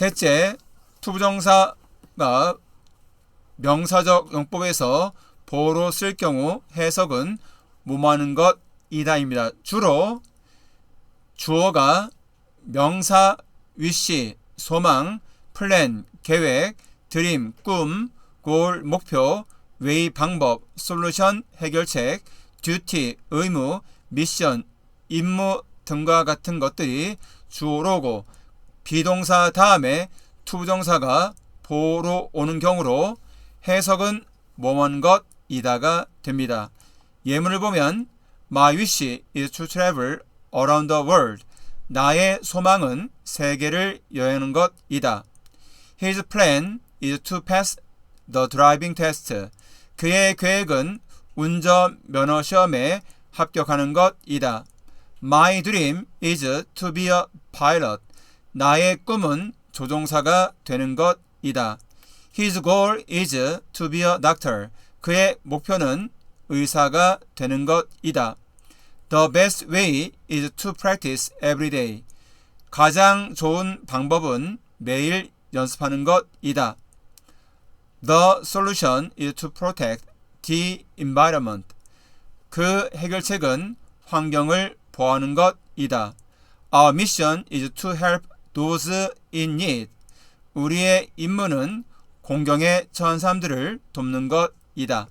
셋째, 투부정사가 명사적 용법에서 보로 쓸 경우 해석은 뭐뭐하는 것이다입니다. 주로 주어가 명사, 위시, 소망, 플랜, 계획, 드림, 꿈, 골, 목표, 웨이, 방법, 솔루션, 해결책, 듀티, 의무, 미션, 임무 등과 같은 것들이 주어로고 비동사 다음에 투부정사가 보로 오는 경우로 해석은 뭐뭐한 것이다가 됩니다. 예문을 보면 My wish is to travel around the world. 나의 소망은 세계를 여행하는 것이다. His plan is to pass the driving test. 그의 계획은 운전 면허 시험에 합격하는 것이다. My dream is to be a pilot. 나의 꿈은 조종사가 되는 것이다. His goal is to be a doctor. 그의 목표는 의사가 되는 것이다. The best way is to practice every day. 가장 좋은 방법은 매일 연습하는 것이다. The solution is to protect the environment. 그 해결책은 환경을 보호하는 것이다. Our mission is to help those in need. 우리의 임무는 처한 사람들을 돕는 것이다.